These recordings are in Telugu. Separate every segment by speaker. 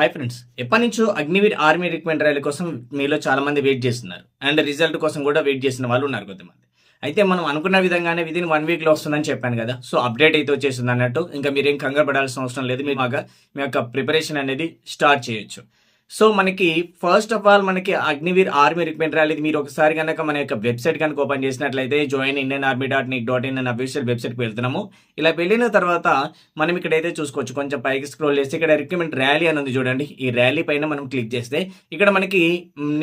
Speaker 1: హాయ్ ఫ్రెండ్స్ ఎప్పటి నుంచో అగ్నివీర్ ఆర్మీ రిక్రూట్మెంట్ ర్యాలీ కోసం మీలో చాలా మంది వెయిట్ చేస్తున్నారు. అండ్ రిజల్ట్ కోసం కూడా వెయిట్ చేసిన వాళ్ళు ఉన్నారు కొంతమంది. అయితే మనం అనుకున్న విధంగానే విదిన్ వన్ వీక్లో వస్తుందని చెప్పాను కదా. సో అప్డేట్ అయితే వచ్చేసింది అన్నట్టు. ఇంకా మీరేం కంగారు పడాల్సిన అవసరం లేదు. మీరు బాగా మీ యొక్క ప్రిపరేషన్ అనేది స్టార్ట్ చేయొచ్చు. సో మనకి ఫస్ట్ ఆఫ్ ఆల్ మనకి అగ్నివీర్ ఆర్మీ రిక్రూట్మెంట్ ర్యాలీ మీరు ఒకసారి కనుక మన యొక్క వెబ్సైట్ కనుక ఓపెన్ చేసినట్లయితే join Indian army dot nic dot in అనే అఫీషియల్ వెబ్సైట్కి వెళ్తున్నాము. ఇలా వెళ్ళిన తర్వాత మనం ఇక్కడైతే చూసుకోవచ్చు. కొంచెం పైకి స్క్రోల్ చేస్తే ఇక్కడ రిక్రూట్మెంట్ ర్యాలీ అని ఉంది చూడండి. ఈ ర్యాలీ పైన మనం క్లిక్ చేస్తే ఇక్కడ మనకి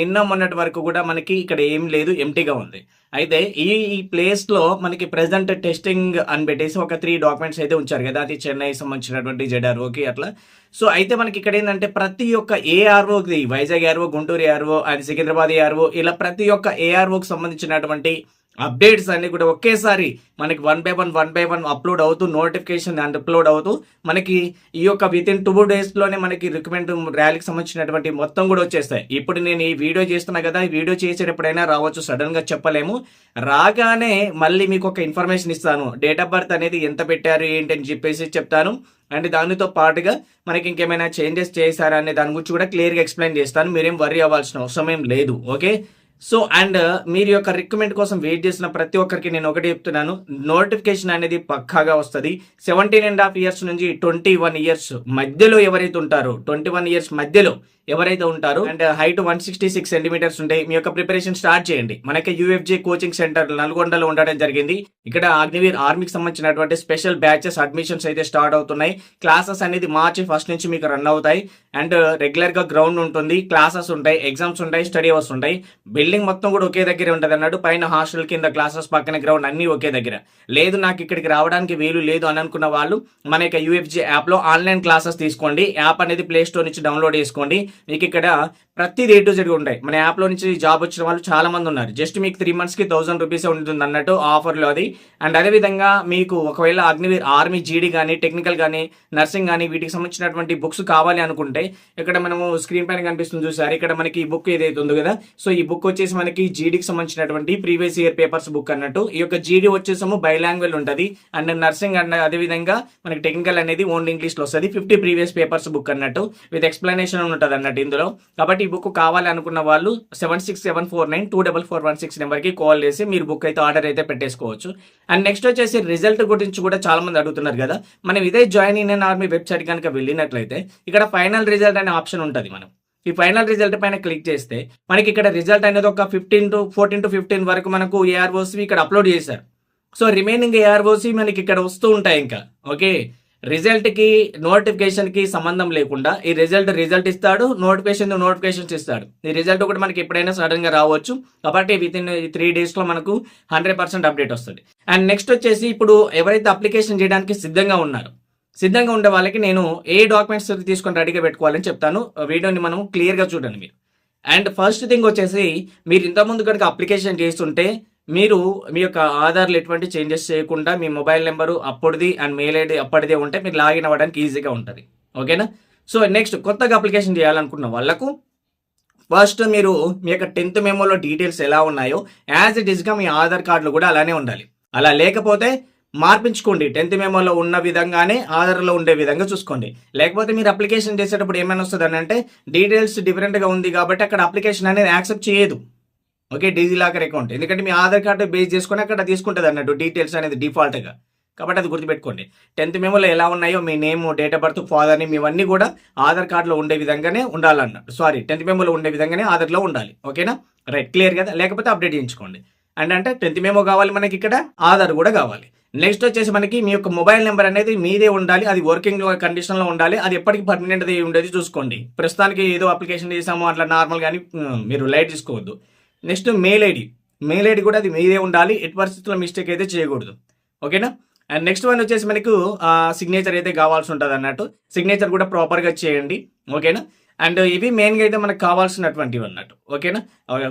Speaker 1: నిన్న మొన్నటి వరకు కూడా మనకి ఇక్కడ ఏం లేదు ఎంటీగా ఉంది. అయితే ఈ ఈ ప్లేస్లో మనకి ప్రెసెంట్ టెస్టింగ్ అని పెట్టేసి ఒక త్రీ డాక్యుమెంట్స్ అయితే ఉంచారు కదా. అది చెన్నై సంబంధించినటువంటి జెడ్ఆర్ఓకి అట్లా. సో అయితే మనకి ఇక్కడ ఏంటంటే ప్రతి ఒక్క ఏఆర్ఓకి వైజాగ్ ఏఆర్ఓ గుంటూరు ఏఆర్ఓ అది సికింద్రాబాద్ ఏఆర్ఓ ఇలా ప్రతి ఒక్క ఏఆర్ఓకి సంబంధించినటువంటి అప్డేట్స్ అన్ని కూడా ఒకేసారి మనకి one by one one by one upload అవుతూ నోటిఫికేషన్ అండ్ అప్లోడ్ అవుతూ మనకి ఈ యొక్క విత్ ఇన్ టూ డేస్లోనే మనకి రికమెండ్ ర్యాలీకి సంబంధించినటువంటి మొత్తం కూడా వచ్చేస్తాయి. ఇప్పుడు నేను ఈ వీడియో చేస్తున్నా కదా ఈ వీడియో చేసేటప్పుడైనా రావచ్చు సడన్గా చెప్పలేము. రాగానే మళ్ళీ మీకు ఒక ఇన్ఫర్మేషన్ ఇస్తాను. డేట్ ఆఫ్ బర్త్ అనేది ఎంత పెట్టారు ఏంటి అని చెప్పేసి చెప్తాను. అండ్ దానితో పాటుగా మనకి ఇంకేమైనా చేంజెస్ చేశారా అనే దాని గురించి కూడా క్లియర్గా ఎక్స్ప్లెయిన్ చేస్తాను. మీరేం వర్రీ అవ్వాల్సిన అవసరం ఏం లేదు ఓకే సో అండ్ మీరు యొక్క రికమెండ్ కోసం వెయిట్ చేసిన ప్రతి ఒక్కరికి నేను ఒకటి చెప్తున్నాను. నోటిఫికేషన్ అనేది పక్కాగా వస్తుంది. సెవెంటీన్ అండ్ హాఫ్ ఇయర్స్ నుంచి ట్వంటీ వన్ ఇయర్స్ మధ్యలో ఎవరైతే ఉంటారో ట్వంటీ వన్ ఇయర్స్ మధ్యలో ఎవరైతే ఉంటారో and height one sixty six centimetres ఉంటాయి. మీ యొక్క ప్రిపరేషన్ స్టార్ట్ చేయండి. మనకి యూఎఫ్జే కోచింగ్ సెంటర్ నల్గొండలో ఉండడం జరిగింది. ఇక్కడ అగ్నివీర్ ఆర్మీకి సంబంధించినటువంటి స్పెషల్ బ్యాచెస్ అడ్మిషన్స్ అయితే స్టార్ట్ అవుతున్నాయి. క్లాసెస్ అనేది మార్చి ఫస్ట్ నుంచి మీకు రన్ అవుతాయి. అండ్ రెగ్యులర్ uh, గా గ్రౌండ్ ఉంటుంది. క్లాసెస్ ఉంటాయి. ఎగ్జామ్స్ ఉంటాయి. స్టడీ అవర్స్ ఉంటాయి. బిల్డింగ్ మొత్తం కూడా ఒకే దగ్గర ఉంటుంది అన్నట్టు పైన హాస్టల్ కింద క్లాసెస్ పక్కన గ్రౌండ్ అన్ని ఒకే దగ్గర. లేదు నాకు ఇక్కడికి రావడానికి వీలు లేదు అని అనుకున్న వాళ్ళు మన యొక్క యూఎఫ్జే యాప్లో ఆన్లైన్ క్లాసెస్ తీసుకోండి. యాప్ అనేది ప్లే స్టోర్ నుంచి డౌన్లోడ్ చేసుకోండి. మీకు ఇక్కడ ప్రతిది ఏ టు జెడ్ ఉంటాయి. మన యాప్లో నుంచి జాబ్ వచ్చిన వాళ్ళు చాలా మంది ఉన్నారు. జస్ట్ మీకు త్రీ మంత్స్కి థౌసండ్ రూపీస్ ఉంటుంది అన్నట్టు ఆఫర్లో అది. అండ్ అదే విధంగా మీకు ఒకవేళ అగ్నివీర్ ఆర్మీ జీడీ కానీ టెక్నికల్ కానీ నర్సింగ్ కానీ వీటికి సంబంధించినటువంటి బుక్స్ కావాలి అనుకుంటే ఇక్కడ మనము స్క్రీన్ పైన కనిపిస్తుంది చూసారు. ఇక్కడ మనకి ఈ బుక్ ఏదైతే ఉందో కదా సో ఈ బుక్ వచ్చేసి మనకి జీడీకి సంబంధించినటువంటి ప్రీవియస్ ఇయర్ పేపర్స్ బుక్ అన్నట్టు. ఈ యొక్క జీడీ వచ్చేసాము బైలాంగ్వేజ్ ఉంటుంది. అండ్ నర్సింగ్ అండ్ అదే విధంగా మనకి టెక్నికల్ అనేది ఓన్లీ ఇంగ్లీష్లో వస్తుంది. ఫిఫ్టీ ప్రీవియస్ పేపర్స్ బుక్ అన్నట్టు విత్ ఎక్స్ప్లెనేషన్ ఉంటుంది అన్నట్టు ఇందులో. కాబట్టి ఈ బుక్ కావాలి అనుకున్న వాళ్ళు seven six seven four nine two double four one six నెంబర్కి కాల్ చేసి మీరు బుక్ అయితే ఆర్డర్ అయితే పెట్టేసుకోవచ్చు. అండ్ నెక్స్ట్ వచ్చేసి రిజల్ట్ గురించి కూడా చాలా మంది అడుగుతున్నారు కదా. మనం ఇదే జాయిన్ ఇన్ ఆర్మీ వెబ్సైట్ కనుక వెళ్ళినట్లయితే ఇక్కడ ఫైనల్ రిజల్ట్ అనే ఆప్షన్ ఉంటుంది మనం ఈ ఫైనల్ రిజల్ట్ పైన క్లిక్ చేస్తే మనకి ఇక్కడ రిజల్ట్ అనేది ఒక fifteen to fourteen to fifteen వరకు మనకు ఏఆర్ఓసి ఇక్కడ అప్లోడ్ చేశారు. సో రిమైనింగ్ ఏఆర్ఓసి మనకి ఇక్కడ వస్తూ ఉంటాయి ఇంకా. ఓకే రిజల్ట్కి నోటిఫికేషన్కి సంబంధం లేకుండా ఈ రిజల్ట్ రిజల్ట్ ఇస్తాడు నోటిఫికేషన్ నోటిఫికేషన్స్ ఇస్తాడు. ఈ రిజల్ట్ కూడా మనకి ఎప్పుడైనా సడన్గా రావచ్చు. కాబట్టి విత్ ఇన్ త్రీ డేస్లో మనకు హండ్రెడ్ పర్సెంట్ అప్డేట్ వస్తుంది. అండ్ నెక్స్ట్ వచ్చేసి ఇప్పుడు ఎవరైతే అప్లికేషన్ చేయడానికి సిద్ధంగా ఉన్నారు సిద్ధంగా ఉండే వాళ్ళకి నేను ఏ డాక్యుమెంట్స్ తీసుకొని రెడీగా పెట్టుకోవాలని చెప్తాను. వీడియోని మనం క్లియర్గా చూడండి మీరు. అండ్ ఫస్ట్ థింగ్ వచ్చేసి మీరు ఇంతకుముందు కనుక అప్లికేషన్ చేస్తుంటే మీరు మీ యొక్క ఆధార్లు ఎటువంటి చేంజెస్ చేయకుండా మీ మొబైల్ నెంబరు అప్పటిది అండ్ మెయిల్ ఐడి అప్పటిదే ఉంటే మీరు లాగిన్ అవ్వడానికి ఈజీగా ఉంటుంది. ఓకేనా? సో నెక్స్ట్ కొత్తగా అప్లికేషన్ చేయాలనుకున్న వాళ్ళకు ఫస్ట్ మీరు మీ యొక్క టెన్త్ మెమోలో డీటెయిల్స్ ఎలా ఉన్నాయో యాజ్ ఇట్ ఈస్గా మీ ఆధార్ కార్డులు కూడా అలానే ఉండాలి. అలా లేకపోతే మార్పించుకోండి. టెన్త్ మెమోలో ఉన్న విధంగానే ఆధార్లో ఉండే విధంగా చూసుకోండి. లేకపోతే మీరు అప్లికేషన్ చేసేటప్పుడు ఏమైనా వస్తుంది అంటే డీటెయిల్స్ డిఫరెంట్గా ఉంది కాబట్టి అక్కడ అప్లికేషన్ అనేది యాక్సెప్ట్ చేయదు. ఓకే డిజీ లాకర్ అకౌంట్ ఎందుకంటే మీ ఆధార్ కార్డు బేస్ చేసుకొని అక్కడ తీసుకుంటుంది అన్నట్టు డీటెయిల్స్ అనేది డిఫాల్ట్గా కాబట్టి అది గుర్తుపెట్టుకోండి. టెన్త్ మెమోలో ఎలా ఉన్నాయో మీ name date of birth father name ఇవన్నీ కూడా ఆధార్ కార్డులో ఉండే విధంగానే ఉండాలన్నట్టు. సారీ టెన్త్ మెమోలో ఉండే విధంగానే ఆధార్లో ఉండాలి. ఓకేనా? రైట్ క్లియర్ కదా? లేకపోతే అప్డేట్ చేయించుకోండి. అండ్ అంటే టెన్త్ మెమో కావాలి మనకి ఇక్కడ ఆధార్ కూడా కావాలి. నెక్స్ట్ వచ్చేసి మనకి మీ యొక్క మొబైల్ నెంబర్ అనేది మీదే ఉండాలి. అది వర్కింగ్ కండిషన్లో ఉండాలి. అది ఎప్పటికీ పర్మనెంట్ ఉండేది చూసుకోండి. ప్రస్తుతానికి ఏదో అప్లికేషన్ చేసాము అట్లా నార్మల్ కానీ మీరు లైట్ తీసుకోవద్దు. Next mail ID. Mail ID కూడా అది మీదే ఉండాలి. ఎటు పరిస్థితుల్లో మిస్టేక్ అయితే చేయకూడదు. ఓకేనా? అండ్ నెక్స్ట్ వన్ వచ్చేసి మనకు సిగ్నేచర్ అయితే కావాల్సి ఉంటుంది అన్నట్టు. సిగ్నేచర్ కూడా ప్రాపర్గా చేయండి. ఓకేనా? అండ్ ఇవి మెయిన్గా అయితే మనకు కావాల్సినటువంటివి అన్నట్టు. ఓకేనా?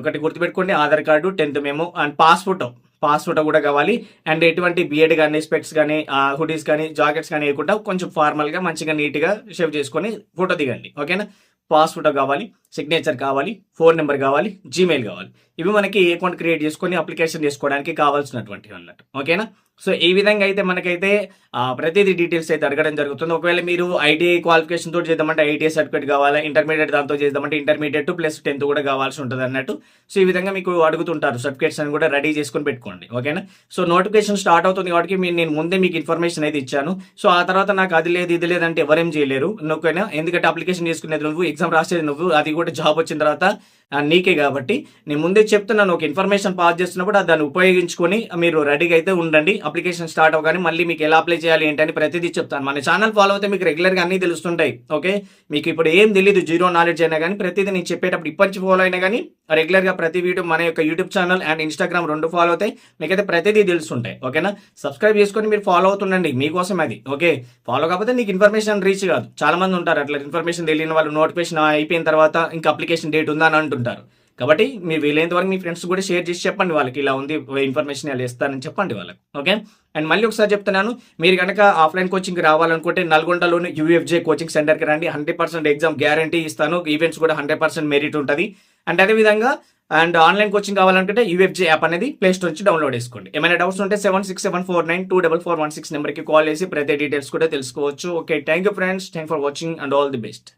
Speaker 1: ఒకటి గుర్తుపెట్టుకోండి. ఆధార్ కార్డు టెన్త్ మేము అండ్ పాస్పోర్ట్ పాస్పోర్ట్ కూడా కావాలి. అండ్ ఎటువంటి బిఎడ్ కానీ స్పెక్ట్స్ కానీ హుడీస్ కానీ జాకెట్స్ కానీ వేయకుండా కొంచెం ఫార్మల్గా మంచిగా నీట్గా షేవ్ చేసుకొని ఫోటో దిగండి. ఓకేనా? పాస్ ఫోటో కావాలి. సిగ్నేచర్ కావాలి ఫోన్ నెంబర్ కావాలి జీమెయిల్ కావాలి. ఇవి మనకి అకౌంట్ క్రియేట్ చేసుకొని అప్లికేషన్ చేసుకోవడానికి కావాల్సినటువంటివి అన్నట్టు ఓకేనా? సో ఈ విధంగా అయితే మనకైతే ప్రతిదీ డీటెయిల్స్ అయితే అడగడం జరుగుతుంది. ఒకవేళ మీరు ఐటీఐ క్వాలిఫికేషన్ తోటి చేద్దామంటే ఐటీఐ సర్టిఫికేట్ కావాలా ఇంటర్మీడియట్ దాంతో చేద్దామంటే ఇంటర్మీడియట్ ప్లస్ టెన్త్ కూడా కావాల్సి ఉంటుంది అన్నట్టు. సో ఈ విధంగా మీకు అడుగుతుంటారు సర్టిఫికేట్స్ అని కూడా రెడీ చేసుకొని పెట్టుకోండి. ఓకేనా? సో నోటిఫికేషన్ స్టార్ట్ అవుతుంది కాబట్టి నేను ముందే మీకు ఇన్ఫర్మేషన్ అయితే ఇచ్చాను. సో ఆ తర్వాత నాకు అది లేదు ఇది లేదంటే ఎవరేం చేయలేరు. ఓకేనా? ఎందుకంటే అప్లికేషన్ చేసుకునేది నువ్వు ఎగ్జామ్ రాసేది నువ్వు అది కూడా జాబ్ వచ్చిన తర్వాత ఆ, నీకే కాబట్టి నేను ముందే చెప్తున్నాను ఒక ఇన్ఫర్మేషన్ పాస్ చేస్తున్నప్పుడు దాన్ని ఉపయోగించుకొని మీరు రెడీగా అయితే ఉండండి. అప్లికేషన్ స్టార్ట్ అవ్వగానే మళ్ళీ మీకు ఎలా అప్లై చేయాలి ఏంటని ప్రతిదీ చెప్తాను. మన ఛానల్ ఫాలో అయితే మీకు రెగ్యులర్గా అన్నీ తెలుస్తుంటాయి. ఓకే మీకు ఇప్పుడు ఏం తెలియదు జీరో నాలెడ్జ్ అయినా కానీ ప్రతిదీ నేను చెప్పేటప్పుడు ఇప్పటి ఫాలో అయినా కానీ రెగ్యులర్గా ప్రతి వీడియో మన యొక్క యూట్యూబ్ ఛానల్ అండ్ ఇన్స్టాగ్రామ్ రెండు ఫాలో అవుతాయి. మీకైతే ప్రతిదీ తెలుస్తుంటాయి. ఓకేనా సబ్స్క్రైబ్ చేసుకొని మీరు ఫాలో అవుతుండండి. మీకోసం అది. ఓకే ఫాలో కాకపోతే నీకు ఇన్ఫర్మేషన్ రీచ్ కాదు. చాలా మంది ఉంటారు. అట్లా ఇన్ఫర్మేషన్ తెలియని వాళ్ళు నోటిఫికేషన్ అయిపోయిన తర్వాత ఇంకా అప్లికేషన్ డేట్ ఉందా అని అంటుంటారు కాబట్టి మీరు వీలైనంత వరకు మీ ఫ్రెండ్స్ కూడా షేర్ చేసి చెప్పండి. వాళ్ళకి ఇలా ఉంది ఇన్ఫర్మేషన్ ఇలా ఇస్తానని చెప్పండి వాళ్ళకి. ఓకే అండ్ మళ్ళీ ఒకసారి చెప్తున్నాను మీరు కనుక ఆఫ్లైన్ కోచింగ్ రావాలనుకుంటే నల్గొండలోని యూఎఫ్జే కోచింగ్ సెంటర్కి రండి. హండ్రెడ్ పర్సెంట్ ఎగ్జామ్ గ్యారంటీ ఇస్తాను. ఈవెంట్స్ కూడా హండ్రెడ్ పర్సెంట్ మెరిట్ ఉంటుంది. అండ్ అదేవిధంగా అండ్ ఆన్లైన్ కోచింగ్ కావాలనుకుంటే యూఎఫ్జే యాప్ అనేది ప్లే స్టోర్ నుంచి డౌన్లోడ్ చేసుకోండి. ఏమైనా డౌట్స్ ఉంటే seven six seven four nine two double four one six నెంబర్కి కాల్ చేసి ప్రతి డీటెయిల్స్ కూడా తెలుసుకోవచ్చు. Okay thank you friends thank for watching and all the best